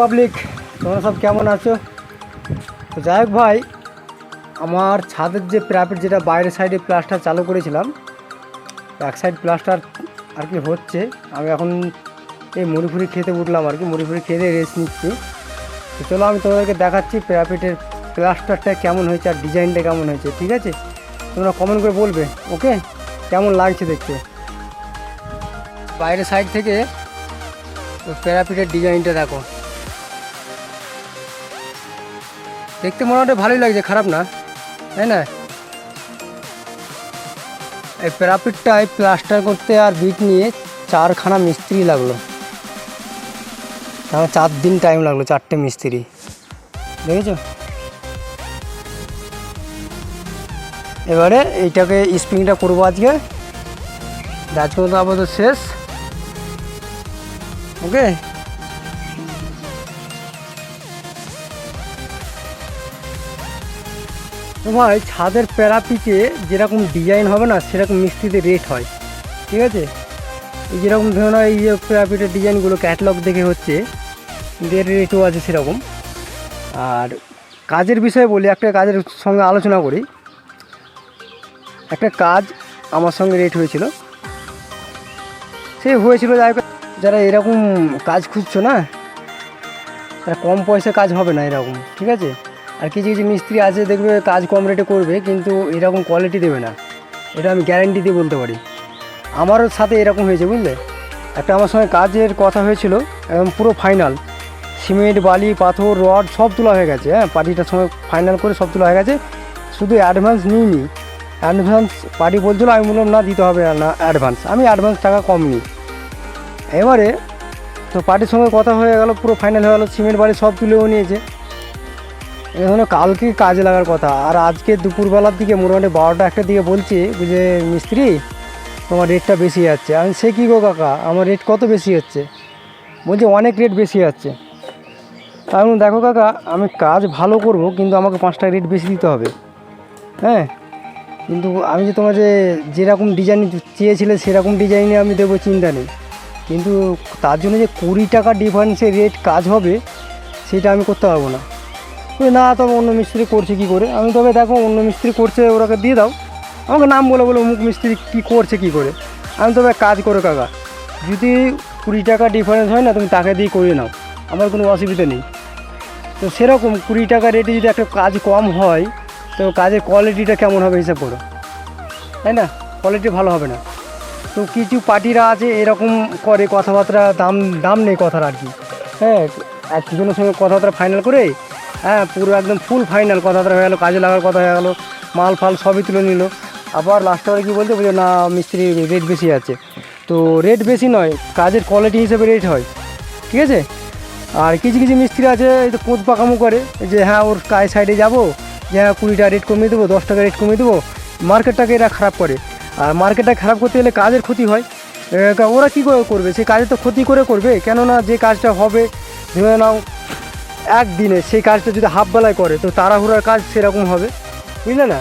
Public তোমরা সব কেমন আছো? তো যাই হোক ভাই, আমার ছাদের যে প্রাইভেট যেটা বাইরের সাইডে প্লাস্টার চালু করেছিলাম এক সাইড প্লাস্টার আর কি হচ্ছে, আমি এখন এই মুড়ি ফুড়ি খেতে উঠলাম আর কি মুড়ি ফুড়ি খেতে রেস্ট নিচ্ছি। তো চলো আমি তোমাদেরকে দেখাচ্ছি প্রাইভেটের প্লাস্টারটা কেমন হয়েছে আর ডিজাইনটা কেমন হয়েছে, ঠিক আছে? তোমরা কমেন্ট করে বলবে ওকে কেমন লাগছে দেখতে? বাইরের সাইড থেকে প্যারাপিটের ডিজাইনটা দেখো। দেখতে মোটামুটি ভালোই লাগছে, খারাপ না, তাই না? এই প্যারাপিটটায় প্লাস্টার করতে আর বিট নিয়ে চারখানা মিস্ত্রি লাগল। আমার চার দিন টাইম লাগল, চারটে মিস্ত্রি। দেখেছ? এবারে এইটাকে স্প্রিংটা করব আজকে। আজকে মতো আপাতত শেষ। ওকে? ভাই ছাদের প্যারাপিতে যেরকম ডিজাইন হবে না, সেরকম মিস্ত্রিতে রেট হয়। ঠিক আছে? যেরকম ধরো না, এই যে প্যারাপিটের ডিজাইনগুলো ক্যাটলগ দেখে হচ্ছে এর রেটও আছে সেরকম। আর কাজের বিষয়ে বলি, একটা কাজের সঙ্গে আলোচনা করি। একটা কাজ আমার সঙ্গে রেট হয়েছিল। সে হয়েছিল যারা এরকম কাজ খুঁজছো না, তারা কম পয়সা কাজ হবে না এরকম, ঠিক আছে? আর কিছু কিছু মিস্ত্রি আছে, দেখবে কাজ কম রেটে করবে, কিন্তু এরকম কোয়ালিটি দেবে না। এটা আমি গ্যারান্টি দিয়ে বলতে পারি। আমারও সাথে এরকম হয়েছে, বুঝলে? একটা আমার সঙ্গে কাজের কথা হয়েছিল একদম পুরো ফাইনাল সিমেন্ট, বালি, পাথর, রড সব তোলা হয়ে গেছে হ্যাঁ? পার্টিটার সঙ্গে ফাইনাল করে সব তোলা হয়ে গেছে। শুধু অ্যাডভান্স নিইনি। অ্যাডভান্স পার্টি বলছিল, আমি বললাম, না, দিতে হবে না অ্যাডভান্স আমি অ্যাডভান্স টাকা কম নিই। এবারে তো পার্টির সঙ্গে কথা হয়ে গেল, পুরো ফাইনাল হয়ে গেলো, সিমেন্ট, বালি সব তুলেও নিয়েছে। এখানে কালকে কাজে লাগার কথা। আর আজকে দুপুরবেলার দিকে মোটামুটি বারোটা একটার দিকে বলছে যে মিস্ত্রি তোমার রেটটা বেশি যাচ্ছে। আমি সে কী গো কাকা? আমার রেট কত বেশি হচ্ছে বলছে অনেক রেট বেশি যাচ্ছে। বললাম, দেখো কাকা আমি কাজ ভালো করব কিন্তু আমাকে পাঁচ টাকা রেট বেশি দিতে হবে। হ্যাঁ? কিন্তু আমি যে তোমার যে যেরকম ডিজাইন চেয়েছিলে সেরকম ডিজাইনে আমি দেবো চিন্তা নেই। কিন্তু তার জন্য যে কুড়ি টাকা ডিফারেন্সে রেট কাজ হবে সেটা আমি করতে পারব না। না, তবে অন্য মিস্ত্রি করছে কি করে? আমি তবে দেখো, অন্য মিস্ত্রি করছে, ওরাকে দিয়ে দাও। আমাকে নাম বলে বলে অমুক মিস্ত্রি কী করছে, কি করে? আমি তবে কাজ করো কাকা, যদি কুড়ি টাকা ডিফারেন্স হয় না, তুমি তাকে দিয়ে করে নাও, আমার কোনো অসুবিধা নেই। তো সেরকম কুড়ি টাকা রেটে যদি একটা কাজ কম হয়, তো কাজের কোয়ালিটিটা কেমন হবে হিসাব করো? তাই না? কোয়ালিটি ভালো হবে না। তো কিছু পার্টিরা আছে, এরকম করে কথাবার্তা, দাম দাম নেই কথার আর কি। হ্যাঁ একজনের সঙ্গে কথাবার্তা ফাইনাল করে হ্যাঁ পুরো একদম ফুল ফাইনাল কথাবার্তা হয়ে গেলো, কাজে লাগার কথা হয়ে গেলো, মাল ফাল সবই তুলে নিল। আবার লাস্টে আবার কী বলতে বলছে, না, মিস্ত্রি রেট বেশি আছে। তো রেট বেশি নয়, কাজের কোয়ালিটি হিসেবে রেট হয়। ঠিক আছে? আর কিছু কিছু মিস্ত্রি আছে তো পোঁত পাকামো করে যে হ্যাঁ ওর কাজ সাইডে যাব, যে হ্যাঁ কুড়ি টাকা রেট কমিয়ে দেবো, দশ টাকা রেট কমিয়ে দেবো মার্কেটটাকে এরা খারাপ করে। আর মার্কেটটা খারাপ করতে গেলে কাজের ক্ষতি হয়। ওরা কী করে করবে? সে কাজে তো ক্ষতি করে করবে, কেননা যে কাজটা হবে ধরে নাও একদিনে সেই কাজটা যদি হাফ বেলায় করে তো তাড়াহুড়ার কাজ সেরকম হবে বুঝলে না?